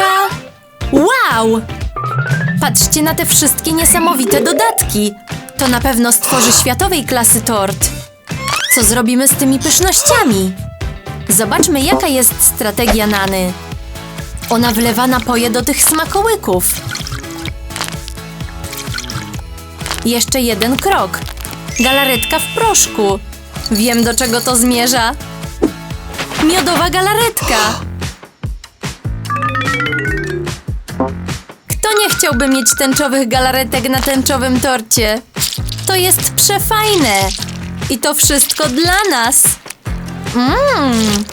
galaretka. Wow! Patrzcie na te wszystkie niesamowite dodatki. To na pewno stworzy światowej klasy tort. Co zrobimy z tymi pysznościami? Zobaczmy, jaka jest strategia Nany. Ona wlewa napoje do tych smakołyków. Jeszcze jeden krok. Galaretka w proszku. Wiem, do czego to zmierza. Miodowa galaretka. Chciałby mieć tęczowych galaretek na tęczowym torcie? To jest przefajne. I to wszystko dla nas. Mmm.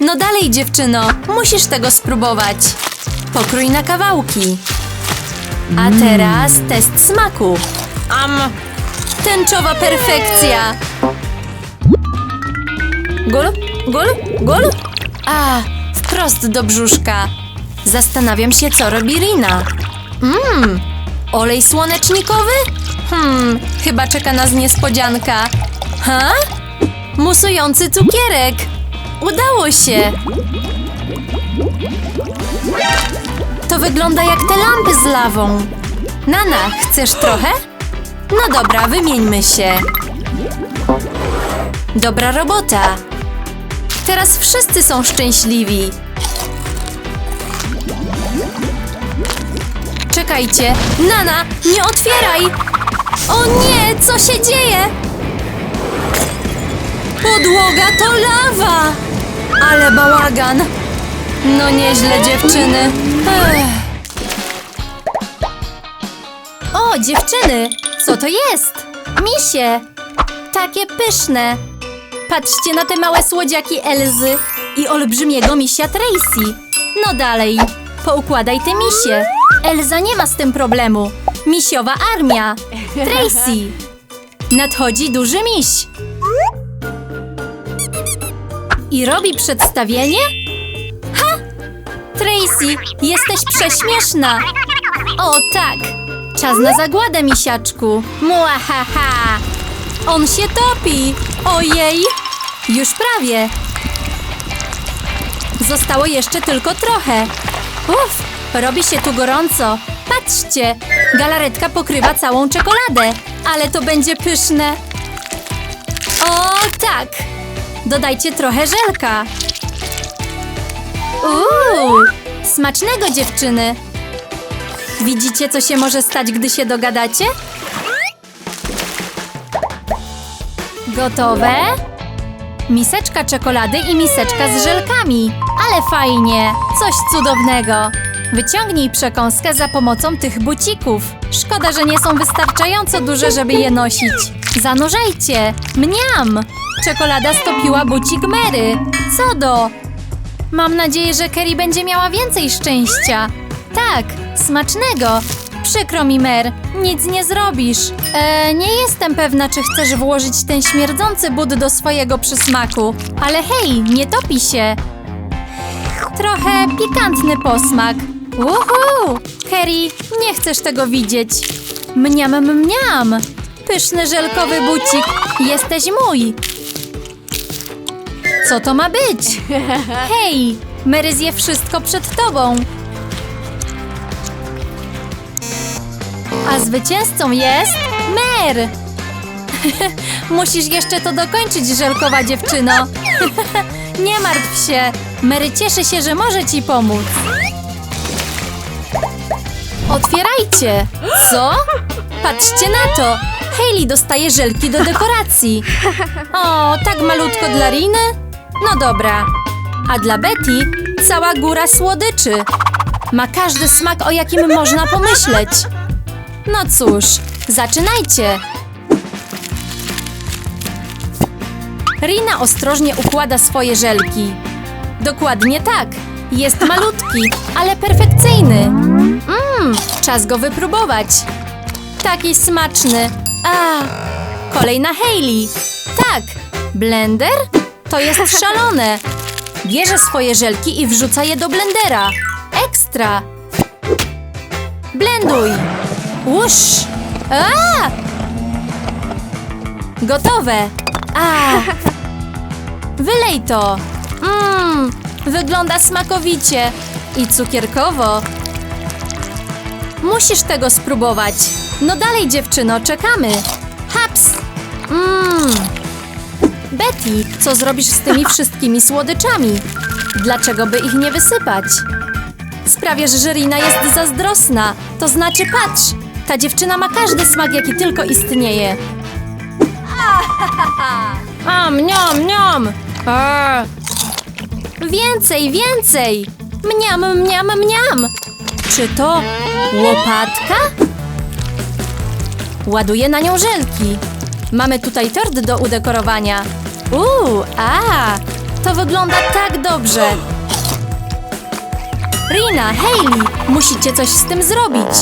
No dalej, dziewczyno, musisz tego spróbować. Pokrój na kawałki. A teraz test smaku. Am. Tęczowa perfekcja. Gul, gul, gul. A, wprost do brzuszka. Zastanawiam się, co robi Rina. Mmm, olej słonecznikowy? Hmm, chyba czeka nas niespodzianka. Ha? Musujący cukierek. Udało się. To wygląda jak te lampy z lawą. Nana, chcesz trochę? No dobra, wymieńmy się. Dobra robota. Teraz wszyscy są szczęśliwi. Czekajcie, Nana, nie otwieraj! O nie, co się dzieje? Podłoga to lawa! Ale bałagan! No nieźle, dziewczyny. Ech. O, dziewczyny, co to jest? Misie! Takie pyszne! Patrzcie na te małe słodziaki Elzy i olbrzymiego misia Tracy. No dalej, poukładaj te misie. Elza nie ma z tym problemu. Misiowa armia. Tracy. Nadchodzi duży miś. I robi przedstawienie? Ha! Tracy, jesteś prześmieszna. O tak, czas na zagładę, misiaczku. Muahaha. On się topi. Ojej, już prawie. Zostało jeszcze tylko trochę. Uff, robi się tu gorąco. Patrzcie, galaretka pokrywa całą czekoladę, ale to będzie pyszne. O, tak. Dodajcie trochę żelka. Uuu, smacznego dziewczyny. Widzicie, co się może stać, gdy się dogadacie? Gotowe? Miseczka czekolady i miseczka z żelkami. Ale fajnie, coś cudownego. Wyciągnij przekąskę za pomocą tych bucików. Szkoda, że nie są wystarczająco duże, żeby je nosić. Zanurzajcie. Mniam! Czekolada stopiła bucik Mary. Co do? Mam nadzieję, że Kerry będzie miała więcej szczęścia. Tak, smacznego. Przykro mi, Mer, nic nie zrobisz. E, nie jestem pewna, czy chcesz włożyć ten śmierdzący but do swojego przysmaku. Ale hej, nie topi się. Trochę pikantny posmak. Uhu! Kerry, nie chcesz tego widzieć. Mniam, mniam. Pyszny żelkowy bucik. Jesteś mój. Co to ma być? Hej, Mary zje wszystko przed tobą. Zwycięzcą jest Mer! Musisz jeszcze to dokończyć, żelkowa dziewczyno. Nie martw się. Mary cieszy się, że może ci pomóc. Otwierajcie! Co? Patrzcie na to! Hailey dostaje żelki do dekoracji. O, tak malutko dla Riny? No dobra. A dla Betty cała góra słodyczy. Ma każdy smak, o jakim można pomyśleć. No cóż, zaczynajcie. Rina ostrożnie układa swoje żelki. Dokładnie tak. Jest malutki, ale perfekcyjny. Mmm, czas go wypróbować. Taki smaczny. A, kolejna Hailey. Tak, blender? To jest szalone. Bierze swoje żelki i wrzuca je do blendera. Ekstra. Blenduj. Łusz. A! Gotowe. A! Wylej to. Mmm, Wygląda smakowicie i cukierkowo. Musisz tego spróbować. No dalej, dziewczyno, czekamy. Haps! Mmm. Betty, co zrobisz z tymi wszystkimi słodyczami? Dlaczego by ich nie wysypać? Sprawiasz, że Rina jest zazdrosna. To znaczy, patrz, ta dziewczyna ma każdy smak, jaki tylko istnieje. A, mniam, mniam! A. Więcej, więcej! Mniam, mniam, mniam! Czy to łopatka? Ładuję na nią żelki. Mamy tutaj tort do udekorowania. Uuu, a, to wygląda tak dobrze. Rina, Hailey, musicie coś z tym zrobić.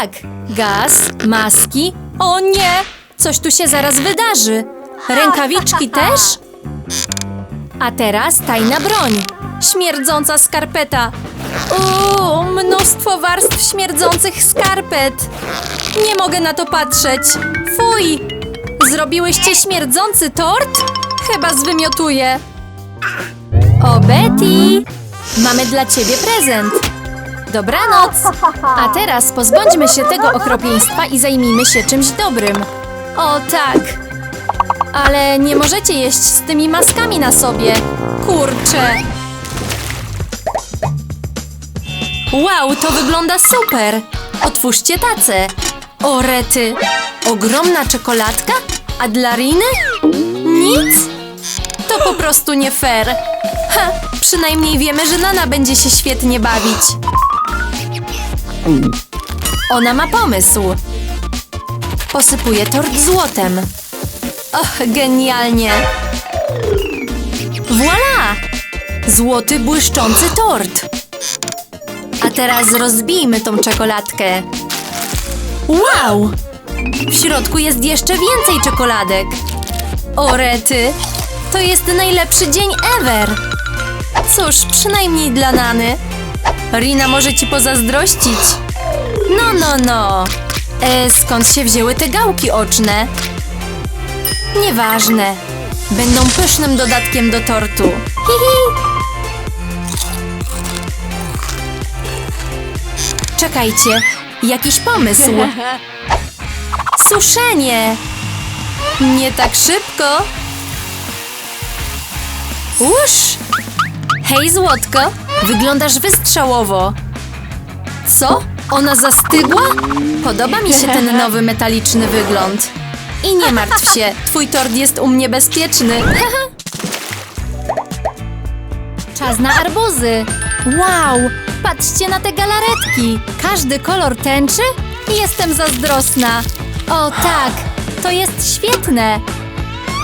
Tak, gaz, maski. O nie, coś tu się zaraz wydarzy. Rękawiczki też? A teraz tajna broń. Śmierdząca skarpeta. Uuu, mnóstwo warstw śmierdzących skarpet. Nie mogę na to patrzeć. Fuj! Zrobiłyście śmierdzący tort? Chyba zwymiotuję. O, Betty! Mamy dla ciebie prezent. Dobranoc! A teraz pozbądźmy się tego okropieństwa i zajmijmy się czymś dobrym. O tak! Ale nie możecie jeść z tymi maskami na sobie. Kurczę! Wow, to wygląda super! Otwórzcie tacę. O rety! Ogromna czekoladka? A dla Riny? Nic? To po prostu nie fair. Ha, przynajmniej wiemy, że Nana będzie się świetnie bawić. Ona ma pomysł. Posypuje tort złotem. Och, genialnie. Voila! Złoty, błyszczący tort. A teraz rozbijmy tą czekoladkę. Wow! W środku jest jeszcze więcej czekoladek. O rety! To jest najlepszy dzień ever! Cóż, przynajmniej dla Nany. Rina może ci pozazdrościć. No, no, no. E, skąd się wzięły te gałki oczne? Nieważne. Będą pysznym dodatkiem do tortu. Hihi! Czekajcie, jakiś pomysł. Suszenie! Nie tak szybko. Uż! Hej, złotko, wyglądasz wystrzałowo. Co? Ona zastygła? Podoba mi się ten nowy metaliczny wygląd. I nie martw się, twój tort jest u mnie bezpieczny. Czas na arbuzy. Wow, patrzcie na te galaretki. Każdy kolor tęczy? Jestem zazdrosna. O tak, to jest świetne.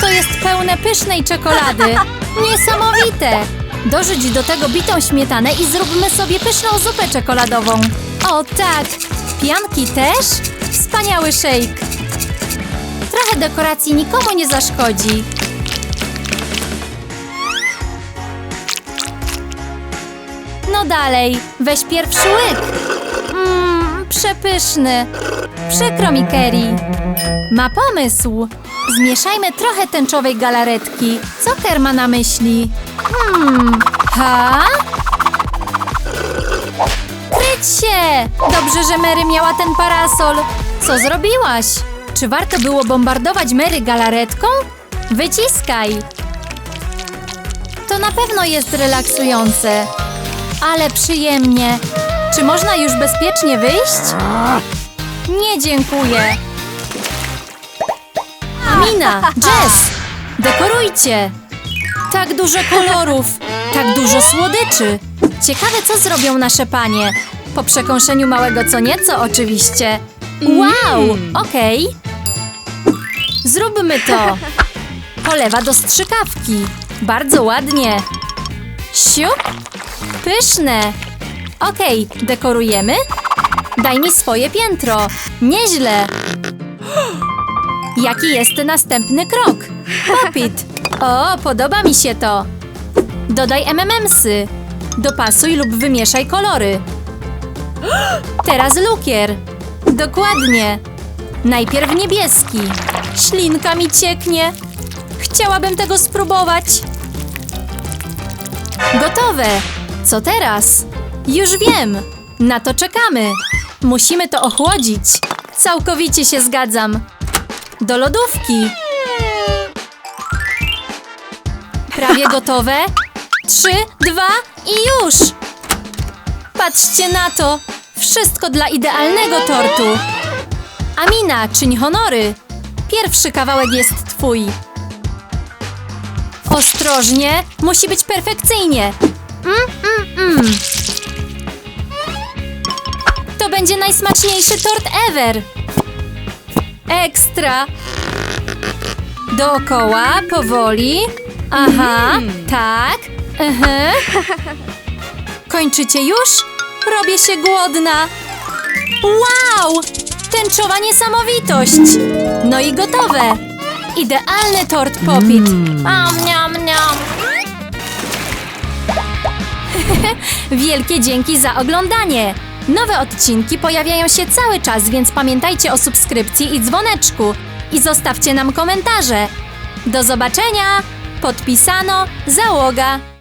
To jest pełne pysznej czekolady. Niesamowite. Dorzuć do tego bitą śmietanę i zróbmy sobie pyszną zupę czekoladową. O tak, pianki też? Wspaniały shake. Trochę dekoracji nikomu nie zaszkodzi. No dalej, weź pierwszy łyk. Mmm, przepyszny. Przykro mi, Kerry. Ma pomysł. Zmieszajmy trochę tęczowej galaretki. Co Ker ma na myśli? Hmm, ha? Kryć się! Dobrze, że Mary miała ten parasol. Co zrobiłaś? Czy warto było bombardować Mary galaretką? Wyciskaj! To na pewno jest relaksujące. Ale przyjemnie. Czy można już bezpiecznie wyjść? Nie dziękuję. Mina, Jess, dekorujcie. Tak dużo kolorów, tak dużo słodyczy. Ciekawe, co zrobią nasze panie. Po przekąszeniu małego co nieco, oczywiście. Wow, okej. Zróbmy to. Polewa do strzykawki. Bardzo ładnie. Siup. Pyszne. Okej, dekorujemy? Daj mi swoje piętro. Nieźle. Jaki jest następny krok? Popit. O, podoba mi się to. Dodaj MMMsy. Dopasuj lub wymieszaj kolory. Teraz lukier. Dokładnie. Najpierw niebieski. Ślinka mi cieknie. Chciałabym tego spróbować. Gotowe! Co teraz? Już wiem! Na to czekamy! Musimy to ochłodzić! Całkowicie się zgadzam! Do lodówki! Prawie gotowe? Trzy, dwa i już! Patrzcie na to! Wszystko dla idealnego tortu! Amina, czyń honory! Pierwszy kawałek jest twój! Ostrożnie! Musi być perfekcyjnie! Mm, mm, mm. Będzie najsmaczniejszy tort ever! Ekstra! Dookoła, powoli. Aha, tak. Aha. Kończycie już? Robię się głodna. Wow! Tęczowa niesamowitość! No i gotowe! Idealny tort popit. Am, niam, niam. Wielkie dzięki za oglądanie! Nowe odcinki pojawiają się cały czas, więc pamiętajcie o subskrypcji i dzwoneczku. I zostawcie nam komentarze. Do zobaczenia! Podpisano Załoga.